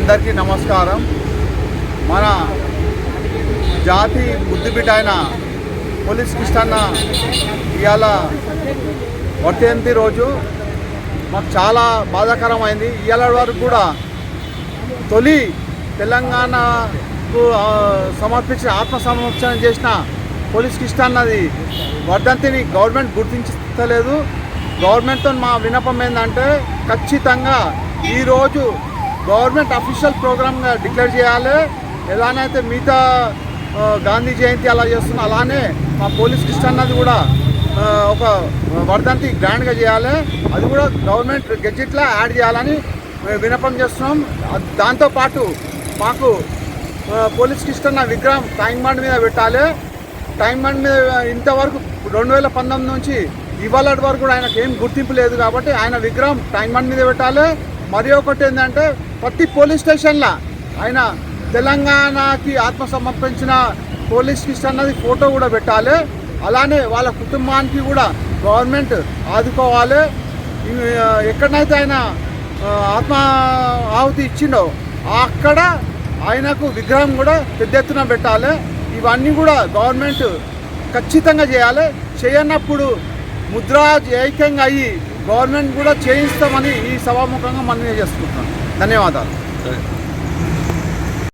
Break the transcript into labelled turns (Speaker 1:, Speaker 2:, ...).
Speaker 1: అందరికీ నమస్కారం. మన జాతి బుద్ధిబిడ్డ అయిన పోలీస్ కృష్ణన్న ఇవాళ వర్ధంతి రోజు. మాకు చాలా బాధాకరమైంది. ఇవాళ వరకు కూడా తొలి తెలంగాణకు సమర్పించి సమర్పించిన ఆత్మ సమర్పణ చేసిన పోలీస్ కృష్ణన్నది వర్ధంతిని గవర్నమెంట్ గుర్తించలేదు. గవర్నమెంట్తో మా విన్నపం ఏంటంటే ఖచ్చితంగా ఈరోజు గవర్నమెంట్ అఫీషియల్ ప్రోగ్రామ్గా డిక్లేర్ చేయాలి. ఎలానైతే మిగతా గాంధీ జయంతి అలా చేస్తున్నా అలానే మా పోలీస్ కృష్ణన్నది కూడా ఒక వర్ధంతి గ్రాండ్గా చేయాలి. అది కూడా గవర్నమెంట్ గెజిట్లో యాడ్ చేయాలని మేము విన్నపం చేస్తున్నాం. దాంతోపాటు మాకు పోలీస్ కృష్ణన్న విగ్రహం టైం బండ్ మీద పెట్టాలి. ట్యాంక్ బండ్ మీద ఇంతవరకు రెండు వేల పంతొమ్మిది నుంచి ఇవాళ వరకు కూడా ఆయనకు ఏం గుర్తింపు లేదు కాబట్టి ఆయన విగ్రహం ట్యాంక్ బండ్ మీద పెట్టాలి. మరి ఒకటి ఏంటంటే ప్రతి పోలీస్ స్టేషన్లో ఆయన తెలంగాణకి ఆత్మ సమర్పించిన పోలీస్ అన్నది ఫోటో కూడా పెట్టాలి. అలానే వాళ్ళ కుటుంబానికి కూడా గవర్నమెంట్ ఆదుకోవాలి. ఎక్కడనైతే ఆయన ఆత్మ ఆహుతి ఇచ్చిండో అక్కడ ఆయనకు విగ్రహం కూడా పెద్ద ఎత్తున పెట్టాలి. ఇవన్నీ కూడా గవర్నమెంట్ ఖచ్చితంగా చేయాలి. చేయనప్పుడు ముద్రా ఏకంగా అయ్యి గవర్నమెంట్ కూడా చేయిస్తామని ఈ సభాముఖంగా మనం చేసుకుంటున్నాం ధన్యవాదాలు.